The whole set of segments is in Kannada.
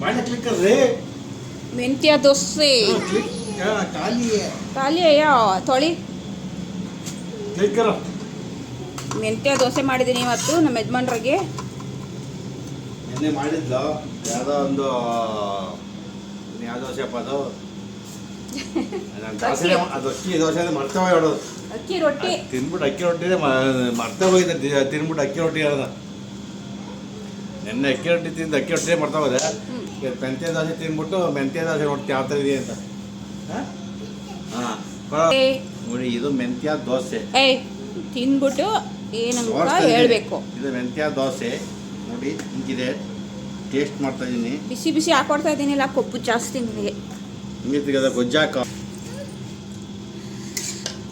ಬಾಳೆ ಕ್ಲಿಕ್ ರೇ ಮೆಂತ್ಯ ದೋಸೆ. ಕ್ಲಿಕ್ ಖಾಲಿ ಖಾಲಿ ಅಯ್ಯೋ ತೊಳಿ. ಕ್ಲಿಕ್ ಮೆಂತ್ಯ ದೋಸೆ ಮಾಡಿದ್ದೀನಿ ಇವತ್ತು ನಮ್ಮ ಯಜಮಾನ್ರಿಗೆ. ನಿನ್ನೆ ಮಾಡಿದ್ಲು. ಯಾವುದೋ ಒಂದು ಯಾವ ದೋಸೆಪ್ಪ ಅದು? ಅದು ಅಕ್ಕಿ ದೋಸೆ ಅಂದ್ರೆ ಮರ್ತವೆ ಹೇಳೋದು ಅಕ್ಕಿ ರೊಟ್ಟಿ. ಮರ್ತಾ ತಿನ್ಬಿಟ್ಟು ಅಕ್ಕಿ ರೊಟ್ಟಿನೇ ಮರ್ತ ಹೋಗಿದೆ. ತಿನ್ಬಿಟ್ಟು ಅಕ್ಕಿ ರೊಟ್ಟಿ ಹೇಳ್ದ ನಿನ್ನೆ ಅಕ್ಕಿ ರೊಟ್ಟಿ ತಿಂದು ಅಕ್ಕಿ ರೊಟ್ಟಿನೇ ಮರ್ತ ಇವತ್ತು ಮೆಂತ್ಯ ದಾಸೆ ತಿನ್ಬಿಟ್ಟು ಮೆಂತ್ಯ ದಾಸೆ ನೋಡ್ತಿ ಯಾವ ಥರ ಇದೆ ಅಂತ. ಹಾಂ? ನೋಡಿ ಇದು ಮೆಂತ್ಯ ದೋಸೆ. ಏಯ್ ತಿಂದ್ಬಿಟ್ಟು ಏನಂತ. ಹೇಳ್ಬೇಕು. ಇದು ಮೆಂತ್ಯ ದೋಸೆ. ನೋಡಿ ಹಿಂಗಿದೆ. ಟೇಸ್ಟ್ ಮಾಡ್ತಾ ಇದ್ದೀನಿ ಬಿಸಿ ಬಿಸಿ ಹಾಕೊಡ್ತಾ ಇದ್ದೀನಿಲ್ಲ ಕೊಬ್ಬು ಜಾಸ್ತಿ ನಿಮಗೆ. ಹಿಂಗೆ ತೆಗೆದ ಗೊಜ್ಜಾಕ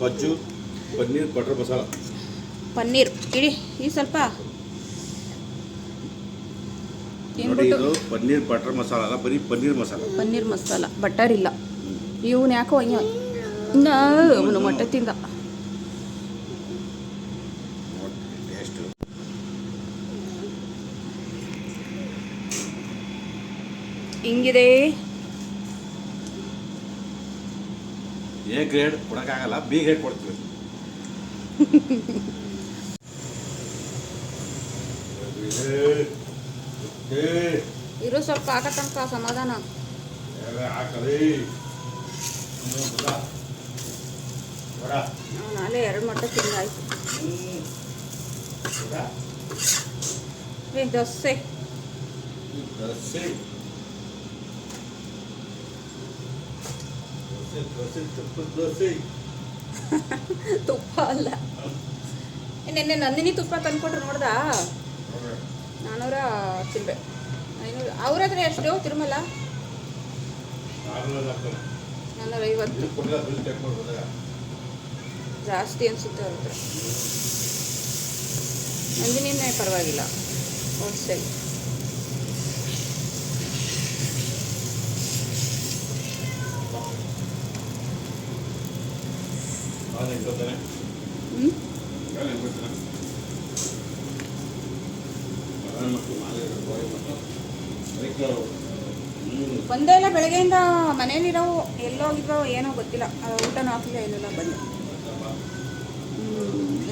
ಗೊಜ್ಜು ಪನ್ನೀರ್ ಬಟರ್ ಮಸಾಲ. ಪನ್ನೀರ್. ಇಡಿ ಈ ಸ್ವಲ್ಪ ನೋಡಿ ಇದು ಪನ್ನೀರ್ ಬಟರ್ ಮಸಾಲ ಅಲ್ಲ ಬರೀ ಪನ್ನೀರ್ ಮಸಾಲ. ಪನ್ನೀರ್ ಮಸಾಲ ಬಟರ್ ಇಲ್ಲ. ಇವನು ಯಾಕೋ ಹಂಗೆ ಅವನು ಮೊಟ್ಟೆ ತಿಂದ. ಹಿಂಗಿದೆ. ಎ ಗ್ರೇಡ್ ಕೊಡೋಕ್ಕಾಗಲ್ಲ ಬಿ ಗ್ರೇಡ್ ಕೊಡ್ತೀವಿ. ಇರೋ ಸ್ವಲ್ಪ ಹಾಕ ತನಕ ಸಮಾಧಾನ. ನಾಳೆ ಎರಡು ಮಟ್ಟ ತಿಂದಾಯ್ತು ಏ ದೋಸೆ. ತುಪ್ಪ ಅಲ್ಲ. ನೆನ್ನೆ ನಂದಿನಿ ತುಪ್ಪ ತಂದ್ಕೊಟ್ರು ನೋಡ್ದಾ? ನಾನೂರ ಚಿಲ್ಬೆ. ಐನೂರು ಅವ್ರ ಹತ್ರ ಎಷ್ಟು ತಿರುಮಲ ನಾನ್ನೂರ ಐವತ್ತು ಜಾಸ್ತಿ ಅನ್ಸುತ್ತೆ ಅವ್ರ ಹತ್ರ ನಂದಿನಿನೇ ಪರವಾಗಿಲ್ಲ ಹೋಲ್ಸೇಲ್. ಹ್ಞೂ ಬಂದೇ ಇಲ್ಲ, ಬೆಳಗ್ಗೆಯಿಂದ ಮನೇಲಿರೋ ಎಲ್ಲೋಗಿದ್ರೋ ಏನೋ ಗೊತ್ತಿಲ್ಲ. ಊಟ ಊಟನೂ ಹಾಕಲಿಲ್ಲ ಏನಿಲ್ಲ ಬಂದು.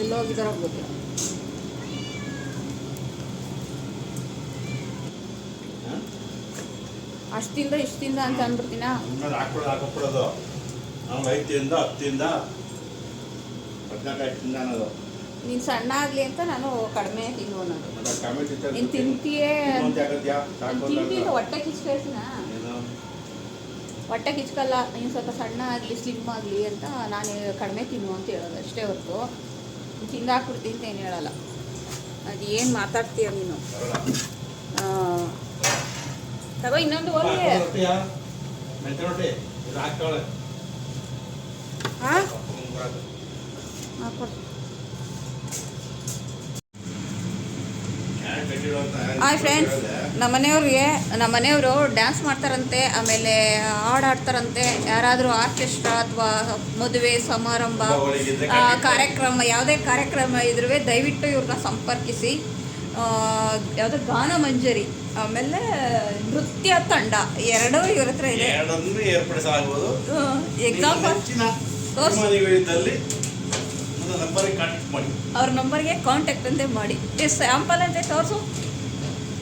ಎಲ್ಲೋಗಿದ್ದಾರೋ ಗೊತ್ತಿಲ್ಲ. ಅಷ್ಟಿಂದ ಇಷ್ಟಿಂದ ಅಂತ ಅಂದ್ಬಿಡ್ತೀನ? ಹತ್ತಿಂದ ಹದಿನಾಲ್ಕು ನೀನು ಸಣ್ಣ ಆಗಲಿ ಅಂತ ನಾನು ಕಡಿಮೆ ತಿನ್ನು ಅನ್ನೋದು. ನೀನು ತಿಂತೀಯೇ ತಿಂತೀನಿ ಹೊಟ್ಟೆ ಕಿಚ್ಕೇಳ್ತೀನ? ಹೊಟ್ಟೆ ಕಿಚ್ಕಲ್ಲ ನೀನು ಸ್ವಲ್ಪ ಸಣ್ಣ ಆಗಲಿ ಸ್ಲಿಮ್ ಆಗಲಿ ಅಂತ ನಾನು ಕಡಿಮೆ ತಿನ್ನು ಅಂತ ಹೇಳೋದು ಅಷ್ಟೇ ಹೊರತು. ತಿಂದಾಕ್ಬಿಡ್ತೀನಿ ಅಂತ ಏನು ಹೇಳಲ್ಲ. ಅದು ಏನು ಮಾತಾಡ್ತೀಯ ನೀನು. ತಗೋ ಇನ್ನೊಂದು ಹೋಗಿ ಹಾಂ ಹಾಂ ಹಾಕೊಡು ಹಾಯ್ ಫ್ರೆಂಡ್ಸ್ ನಮ್ಮ ಮನೆಯವ್ರಿಗೆ ನಮ್ಮ ಮನೆಯವರು ಡ್ಯಾನ್ಸ್ ಮಾಡ್ತಾರಂತೆ ಆಮೇಲೆ ಹಾಡು ಆಡ್ತಾರಂತೆ ಯಾರಾದರೂ ಆರ್ಕೆಸ್ಟ್ರಾ ಅಥವಾ ಮದುವೆ ಸಮಾರಂಭ ಕಾರ್ಯಕ್ರಮ ಯಾವುದೇ ಕಾರ್ಯಕ್ರಮ ಇದ್ರೂ ದಯವಿಟ್ಟು ಇವ್ರನ್ನ ಸಂಪರ್ಕಿಸಿ. ಆ, ಯಾವುದೋ ಗಾನ ಮಂಜರಿ ಆಮೇಲೆ ನೃತ್ಯ ತಂಡ ಎರಡೂ ಇವ್ರ ಹತ್ರ ಇದೆ. ಎಕ್ಸಾಂಪಲ್ ಅವ್ರ ನಂಬರ್ಗೆ ಕಾಂಟ್ಯಾಕ್ಟ್ ಅಂತೆ ಮಾಡಿ. ಈ ಸ್ಯಾಂಪಲ್ ಅಂತ ತೋರಿಸು.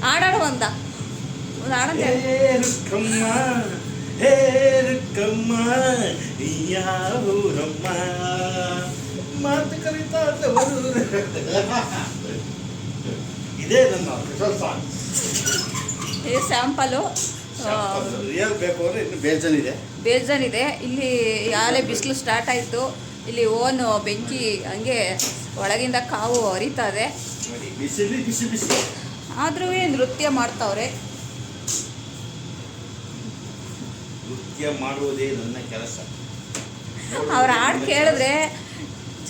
ಅಂತ ಒಂದು. ಮಾತು ಕಲಿತಾ ಇದೇ ನನ್ನ ಸ್ಪೆಷಲ್ ಸಾಂಗ್ ಈ ಸ್ಯಾಂಪಲು ರಿಯಲ್ ಬೇಕು ಅಂದ್ರೆ ಇನ್ನು ಬೇಜಾನಿದೆ. ಬೇಜಾನಿದೆ. ಇಲ್ಲಿ ಯಾಲೆ ಬಿಸಿಲು ಸ್ಟಾರ್ಟ್ ಆಯಿತು. ಇಲ್ಲಿ ಓನು ಬೆಂಕಿ ಹಂಗೆ ಒಳಗಿಂದ ಕಾವು ಹರಿತಾ ಇದೆ ಆದ್ರೂ ನೃತ್ಯ ಮಾಡ್ತಾವ್ರೆ? ನೃತ್ಯ ಮಾಡುವುದೇ ನನ್ನ ಕೆಲಸ. ಅವ್ರ ಹಾಡು ಕೇಳಿದ್ರೆ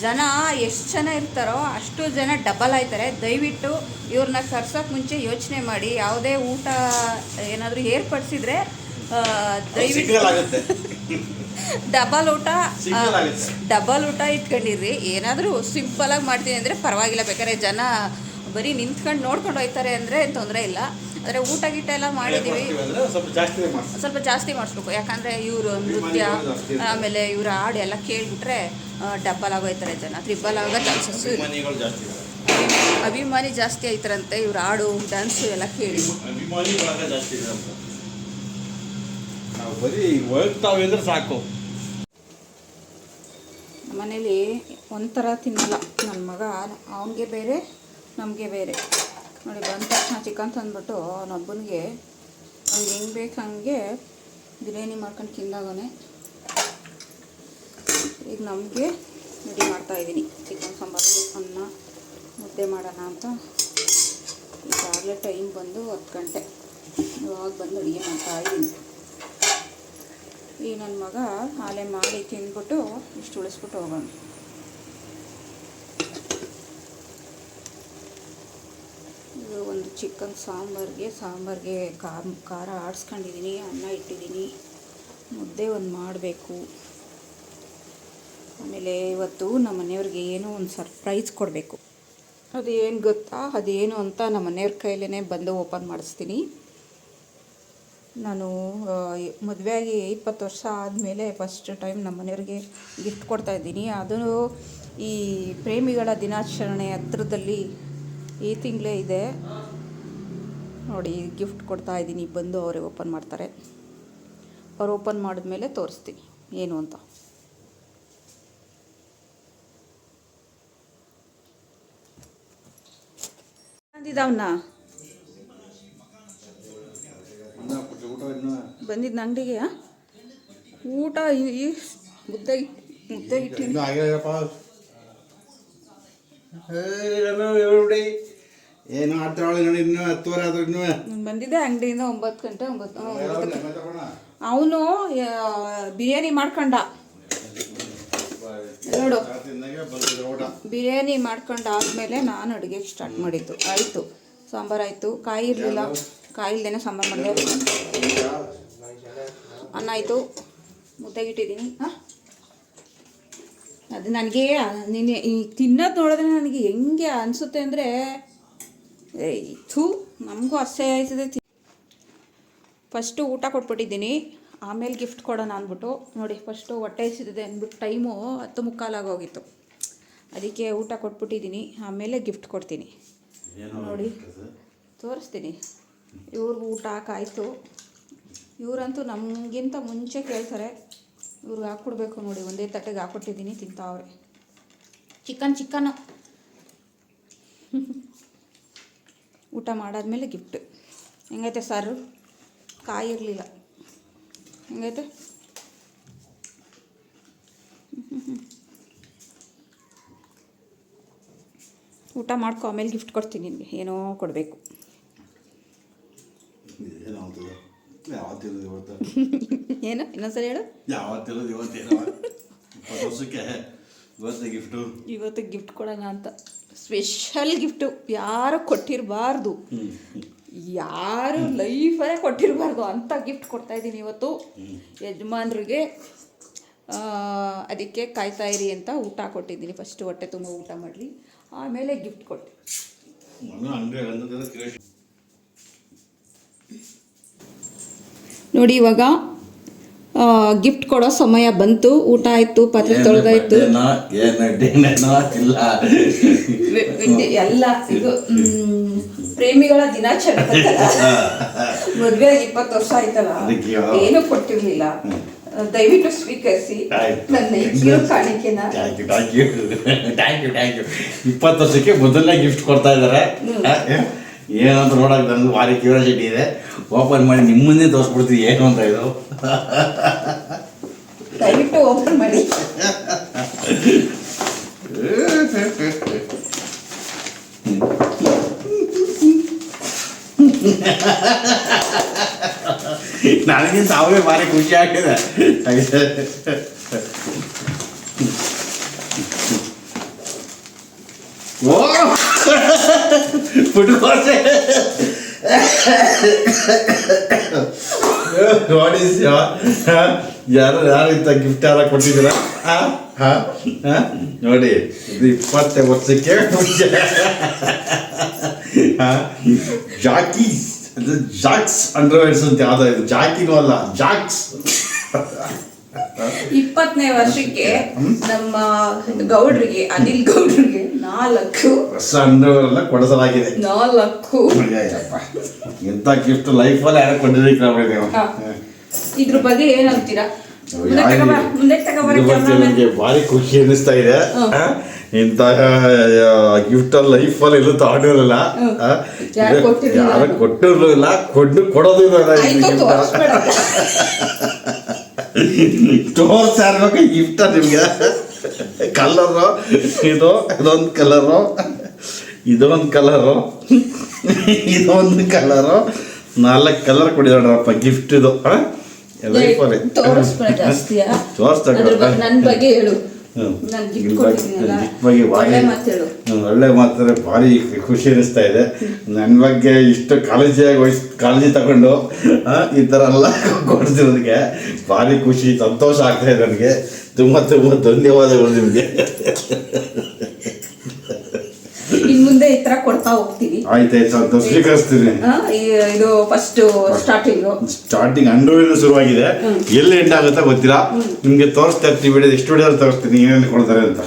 ಜನ ಎಷ್ಟು ಜನ ಇರ್ತಾರೋ ಅಷ್ಟು ಜನ ಡಬಲ್ ಆಯ್ತಾರೆ. ದಯವಿಟ್ಟು ಇವ್ರನ್ನ ಕರ್ಸೋಕೆ ಮುಂಚೆ ಯೋಚನೆ ಮಾಡಿ ಯಾವುದೇ ಊಟ ಏನಾದರೂ ಏರ್ಪಡಿಸಿದ್ರೆ ದಯವಿಟ್ಟು ಡಬಲ್ ಊಟ. ಡಬಲ್ ಊಟ ಇಟ್ಕೊಂಡಿರ್ರಿ. ಏನಾದರೂ ಆಗಿ ಮಾಡ್ತೀನಿ ಅಂದರೆ ಪರವಾಗಿಲ್ಲ. ಬೇಕಾದ್ರೆ ಜನ ಬರೀ ನಿಂತ್ಕೊಂಡು ನೋಡ್ಕೊಂಡು ಹೋಗ್ತಾರೆ ಅಂದರೆ ತೊಂದರೆ ಇಲ್ಲ. ಆದರೆ ಊಟ ಗೀಟ ಎಲ್ಲ ಮಾಡಿದ್ದೀವಿ ಸ್ವಲ್ಪ ಜಾಸ್ತಿ ಮಾಡಿಸ್ಬೇಕು. ಯಾಕಂದರೆ ಇವರು ನೃತ್ಯ ಆಮೇಲೆ ಇವ್ರ ಹಾಡು ಎಲ್ಲ ಕೇಳಿಬಿಟ್ರೆ ಡಬ್ಬಲ್ ಆಗೋಯ್ತಾರೆ ಜನ. ತ್ರಿಬಲ್ ಆಗೋ ಚಾನ್ಸಸ್ ಅಭಿಮಾನಿ ಜಾಸ್ತಿ ಆಯ್ತಾರಂತೆ. ಇವ್ರ ಹಾಡು ಡ್ಯಾನ್ಸು ಎಲ್ಲ ಕೇಳಿ. ಅಭಿಮಾನಿ ಬಳಗ ಜಾಸ್ತಿ ಇದೆ ನಾವು ಬರೀ ಹೋಗ್ತಾವೆ ಅಂದ್ರೆ ಸಾಕು. ಮನೇಲಿ ಒಂಥರ ತಿನ್ನಲ್ಲ. ನನ್ನ ಮಗ ಅವನಿಗೆ ಬೇರೆ, ನಮಗೆ ಬೇರೆ. ನೋಡಿ, ಬಂದ ತಕ್ಷಣ ಚಿಕನ್ ತಂದ್ಬಿಟ್ಟು ಅವನೊಬ್ಬನಿಗೆ ಅವ್ನಿಗೆ ಹೆಂಗೆ ಬೇಕು ಹಂಗೆ ಬಿರಿಯಾನಿ ಮಾಡ್ಕೊಂಡು ತಿಂದಾಗನೆ. ಈಗ ನಮಗೆ ರೆಡಿ ಮಾಡ್ತಾಯಿದ್ದೀನಿ ಚಿಕನ್, ಸಾಂಬಾರು, ಅನ್ನ, ಮುದ್ದೆ ಮಾಡೋಣ ಅಂತ. ಈಗಾಗಲೇ ಟೈಮ್ ಬಂದು ಹತ್ತು ಗಂಟೆ. ಇವಾಗ ಬಂದು ಅಡುಗೆ ಮಾಡ್ತಾಯಿದ್ದೀನಿ ಈ ನನ್ನ ಮಗ ಹಾಲೆ ಮಾಡಿ ತಿಂದ್ಬಿಟ್ಟು ಇಷ್ಟು ಉಳಿಸ್ಬಿಟ್ಟು ಹೋಗೋಣ ಇದು ಒಂದು ಚಿಕನ್ ಸಾಂಬಾರಿಗೆ ಸಾಂಬಾರಿಗೆ ಖಾರ ಖಾರ ಆಡಿಸ್ಕೊಂಡಿದ್ದೀನಿ ಅನ್ನ ಇಟ್ಟಿದ್ದೀನಿ ಮುದ್ದೆ ಒಂದು ಮಾಡಬೇಕು. ಆಮೇಲೆ ಇವತ್ತು ನಮ್ಮ ಮನೆಯವ್ರಿಗೆ ಏನೋ ಒಂದು ಸರ್ಪ್ರೈಸ್ ಕೊಡಬೇಕು. ಅದೇನು ಗೊತ್ತಾ? ಅದೇನು ಅಂತ ನಮ್ಮ ಮನೆಯವ್ರ ಕೈಲೇ ಬಂದು ಓಪನ್ ಮಾಡಿಸ್ತೀನಿ. ನಾನು ಮದುವೆಯಾಗಿ ಇಪ್ಪತ್ತು ವರ್ಷ ಆದಮೇಲೆ ಫಸ್ಟ್ ಟೈಮ್ ನಮ್ಮ ಮನೆಯವ್ರಿಗೆ ಗಿಫ್ಟ್ ಕೊಡ್ತಾ ಇದ್ದೀನಿ. ಅದು ಈ ಪ್ರೇಮಿಗಳ ದಿನಾಚರಣೆ ಹತ್ರದಲ್ಲಿ ಈ ತಿಂಗಳೇ ಇದೆ. ನೋಡಿ ಗಿಫ್ಟ್ ಕೊಡ್ತಾ ಇದ್ದೀನಿ. ಬಂದು ಅವರೇ ಓಪನ್ ಮಾಡ್ತಾರೆ. ಅವ್ರು ಓಪನ್ ಮಾಡಿದ್ಮೇಲೆ ತೋರಿಸ್ತೀನಿ. ಏನು ಅಂತ. ಅಂದಿದ್ದವನ್ನ ಅನ್ನ ಕೊಟ್ಟು ಊಟ ಇನ್ನು ಬಂದಿದ್ದ ಅಂಗಡಿಗೆ ಊಟ ಈ- ಮುದ್ದೆ ಮುದ್ದೆ ಏನು ಆಡ್ತಾವಳೆ ನೋಡಿ ಇನ್ನೂ ಹತ್ತುವರೆ ಆದ್ರೂ ಇನ್ನೂ. ಬಂದಿದ್ದೆ ಅಂಗಡಿಯಿಂದ ಒಂಬತ್ತು ಗಂಟೆ ಒಂಬತ್ತು ಅವನು ಬಿರಿಯಾನಿ ಮಾಡ್ಕೊಂಡ. ನೋಡು. ಬಿರಿಯಾನಿ ಮಾಡ್ಕೊಂಡು ಆದಮೇಲೆ ನಾನು ಅಡುಗೆಗೆ ಸ್ಟಾರ್ಟ್ ಮಾಡಿದ್ದು. ಆಯಿತು. ಸಾಂಬಾರು ಆಯಿತು. ಕಾಯಿ ಇರಲಿಲ್ಲ. ಕಾಯಿ ಇಲ್ಲದೇನೆ ಸಾಂಬಾರು ಮಾಡಿದೆ. ಅನ್ನ ಆಯಿತು. ಮುದ್ದಾಗಿಟ್ಟಿದ್ದೀನಿ. ಹಾಂ? ಅದು ನನಗೆ ನೀನು ಈ ತಿನ್ನೋದು ನೋಡಿದ್ರೆ ನನಗೆ ಹೆಂಗೆ ಅನಿಸುತ್ತೆ ಅಂದರೆ ಥೂ ನಮಗೂ ಅಸಹ್ಯ ಆಯ್ತದೆ ಫಸ್ಟು ಊಟ ಕೊಟ್ಬಿಟ್ಟಿದ್ದೀನಿ. ಆಮೇಲೆ ಗಿಫ್ಟ್ ಕೊಡೋಣ ಅಂದ್ಬಿಟ್ಟು. ನೋಡಿ ಫಸ್ಟು ಹೊಟ್ಟೆ ಹಸಿದಿದೆ ಅಂದ್ಬಿಟ್ಟು ಟೈಮು ಹತ್ತು ಮುಕ್ಕಾಲಾಗೋಗಿತ್ತು ಅದಕ್ಕೆ ಊಟ ಕೊಟ್ಬಿಟ್ಟಿದ್ದೀನಿ. ಆಮೇಲೆ ಗಿಫ್ಟ್ ಕೊಡ್ತೀನಿ. ನೋಡಿ ತೋರಿಸ್ತೀನಿ. ಇವ್ರಿಗೂ ಊಟ ಹಾಕಾಯ್ತು ಇವರಂತೂ ನಮಗಿಂತ ಮುಂಚೆ ಕೇಳ್ತಾರೆ ಇವ್ರಿಗೆ ಹಾಕ್ಕೊಡ್ಬೇಕು ನೋಡಿ, ಒಂದೇ ತಟ್ಟೆಗೆ ಹಾಕ್ಕೊಟ್ಟಿದ್ದೀನಿ, ತಿಂತಾವ್ರೆ. Chicken chicken. ಊಟ ಮಾಡಾದ್ಮೇಲೆ ಗಿಫ್ಟ್ ಹೆಂಗೈತೆ ಸರ್ ಕಾಯಿ ಇರಲಿಲ್ಲ ಹೆಂಗೈತೆ? ಊಟ ಮಾಡ್ಕೊ, ಆಮೇಲೆ ಗಿಫ್ಟ್ ಕೊಡ್ತೀನಿ ನಿಮಗೆ. ಏನೋ ಕೊಡಬೇಕು. ಯಾವತ್ತಿರೋದು ಇವತ್ತು ಏನು? ಇನ್ನೊಂದ್ಸರಿ ಹೇಳು. ಯಾವತ್ತಿರೋದು ಇವತ್ತೇನೋ ಇಪ್ಪತ್ತು ವರ್ಷಕ್ಕೆ ಇವತ್ತು ಗಿಫ್ಟು ಇವತ್ತು ಗಿಫ್ಟ್ ಕೊಡೋಣ ಅಂತ. ಸ್ಪೆಷಲ್ ಗಿಫ್ಟು ಯಾರು ಕೊಟ್ಟಿರಬಾರ್ದು. ಯಾರು ಲೈಫಲ್ಲೇ ಕೊಟ್ಟಿರಬಾರ್ದು ಅಂತ ಗಿಫ್ಟ್ ಕೊಡ್ತಾ ಇದ್ದೀನಿ ಇವತ್ತು. ಯಜಮಾನ್ರಿಗೆ ಅದಕ್ಕೆ ಕಾಯ್ತಾ ಇರಿ ಅಂತ ಊಟ ಕೊಟ್ಟಿದ್ದೀನಿ. ಫಸ್ಟ್ ಹೊಟ್ಟೆ ತುಂಬ ಊಟ ಮಾಡಲಿ. ಆಮೇಲೆ ಗಿಫ್ಟ್ ಕೊಟ್ಟೆ ನಾನು ಅಂಗಡಿ ಅನ್ನೋದನ್ನ ಕೇಳಿ ನೋಡಿ ಇವಾಗ ಗಿಫ್ಟ್ ಕೊಡೋ ಸಮಯ ಬಂತು. ಊಟ ಆಯ್ತು ಪಾತ್ರೆ ತೊಳೆದಾಯ್ತು. ಏನು ಡಿನ್ನೋ ಇಲ್ಲ. ಎಲ್ಲ ಇದು ಪ್ರೇಮಿಗಳ ದಿನಾಚರಣೆ ಮದ್ವೆ ಆಗಿ ಇಪ್ಪತ್ತು ವರ್ಷ ಆಯ್ತಲ್ಲ? ಏನು ಕೊಟ್ಟಿರ್ಲಿಲ್ಲ. ದಯವಿಟ್ಟು ಸ್ವೀಕರಿಸಿ. ನನ್ನ ಕಿರು ಕಾಣಿಕೆನ. ಇಪ್ಪತ್ತು ವರ್ಷಕ್ಕೆ ಮೊದಲನೇ ಗಿಫ್ಟ್ ಕೊಡ್ತಾ ಇದ್ದಾರೆ. ಏನಂತ ನೋಡಕ್ ನನಗೆ ಭಾರಿ ಕ್ಯೂರಿಯಾಸಿಟಿ ಇದೆ. ಓಪನ್ ಮಾಡಿ ನಿಮ್ಮನ್ನೇ ತೋರಿಸ್ಬಿಡ್ತೀವಿ ಏನು ಅಂತ ಇದು. ದಯವಿಟ್ಟು ಓಪನ್ ಮಾಡಿ. ನನಗಿಂತ ಅವೇ ಭಾರಿ ಖುಷಿ ಆಗಿದೆ. ಓ! ಪುಟ್ಕೋಸೆ ನೋಡಿ ಯಾರು ಯಾರು ಇಂಥ ಗಿಫ್ಟ್ ಯಾರ ಕೊಟ್ಟಿದ್ದೀರಾ? ನೋಡಿ ಇದು ಇಪ್ಪತ್ತೇ ವರ್ಷಕ್ಕೆ? ಜಾಕೀಸ್ ಇದು ಜಾಕ್ಸ್ ಅಂಡರ್ವೇರ್ಸ್ ಅಂತ ಯಾವ್ದೋ ಇದು. ಜಾಕಿನೂ ಅಲ್ಲ ಜಾಕ್ಸ್. ಇಪ್ಪತ್ತನೇ ವರ್ಷಕ್ಕೆ ನಮ್ಮ ಗೌಡ್ರಿಗೆ ಅನಿಲ್ ಗೌಡ್ರಿಗೆ ನಾಲ್ಕು. ಹೊಸ ಕೊಡಿಸಲಾಗಿದೆ. ನಾಲ್ಕು. ಅಯ್ಯಯ್ಯಪ್ಪ. ಎಂತ ಗಿಫ್ಟ್ ಲೈಫಲ್ಲಿ ಯಾರು ಕೊಟ್ಟಿದ್ದೀವಿ ನೀವು ಹಾ. ಇದ್ರ ಬಗ್ಗೆ ಏನಂತೀರಾ ಮುಂದೆ ತಗೋಬಾ ಮುಂದೆ ತಗೋಬಾರ ಇದು ಮತ್ತೆ ನನಗೆ ಭಾರಿ ಖುಷಿ ಅನ್ನಿಸ್ತಾ ಇದೆ. ಆ? ಇಂತಹ ಗಿಫ್ಟ್ ಲೈಫಲ್ಲಿ ಎಲ್ಲೂ ತಗೊಂಡಿರಲಿಲ್ಲ ಆ? ಯಾರು ಕೊಟ್ಟಿರ್ಲಿಲ್ಲ? ಯಾರು ಕೊಟ್ಟಿರ್ಲಿಲ್ಲ ಕೊಟ್ಟು ಕೊಡೋದು ಆಯ್ತು. ತೋರಿಸ್ಬೇಡ. ತೋರ್ಸ್ತಾ ಇರ್ಬೇಕು ಗಿಫ್ಟ ನಿಮ್ಗೆ. ಕಲರು? ಇದು ಇದೊಂದು ಕಲರು? ಇದೊಂದು ಕಲರು? ಇದೊಂದು ಕಲರು? ನಾಲ್ಕು ಕಲರ್ ಕೊಡಿದಾಡ್ರಪ್ಪ ಗಿಫ್ಟ್ ಇದು. ಲೈಫಲ್ಲಿ ತೋರಿಸ್ತಾ ನನ್ನ ಬಗ್ಗೆ ಹೇಳು. ಒಳ್ಳೆ ಮಾತು ಒಳ್ಳೆ ಮಾತಾರೆ ಭಾರಿ ಖುಷಿ ಅನಿಸ್ತಾ ಇದೆ. ನನ್ನ ಬಗ್ಗೆ ಇಷ್ಟು ಕಾಳಜಿಯಾಗಿ ವಹಿಸ್ ಕಾಳಜಿ ತಗೊಂಡು ಈ ಥರ ಎಲ್ಲ ಕೊಡ್ತಿರೋದಕ್ಕೆ ಭಾರಿ ಖುಷಿ ಸಂತೋಷ ಆಗ್ತಾ ಇದೆ ನನಗೆ. ತುಂಬ ತುಂಬ ಧನ್ಯವಾದಗಳು ನಿಮಗೆ. ತರ ಕೊಡ್ತಾ ಹೋಗ್ತೀವಿ ಆಯ್ತಾಯ್ತು ಅಂತ ಸ್ವೀಕರಿಸ್ತೀನಿ. ಆ, ಈ- ಇದು ಫಸ್ಟ್ ಸ್ಟಾರ್ಟಿಂಗ್ ಸ್ಟಾರ್ಟಿಂಗ್ ಅಂಡರ್ವೇರ್ ಶುರುವಾಗಿದೆ. ಎಲ್ಲಿ ಎಂಡ್ ಆಗುತ್ತಾ ಗೊತ್ತಿಲ್ಲ. ನಿಮ್ಗೆ ತೋರಿಸ್ತಾ ಇರ್ತೀವಿ ವಿಡಿಯೋ ಎಷ್ಟು ವಿಡಿಯೋ ತೋರಿಸ್ತೀನಿ ಏನೇನು ಕೊಡ್ತಾರೆ ಅಂತ.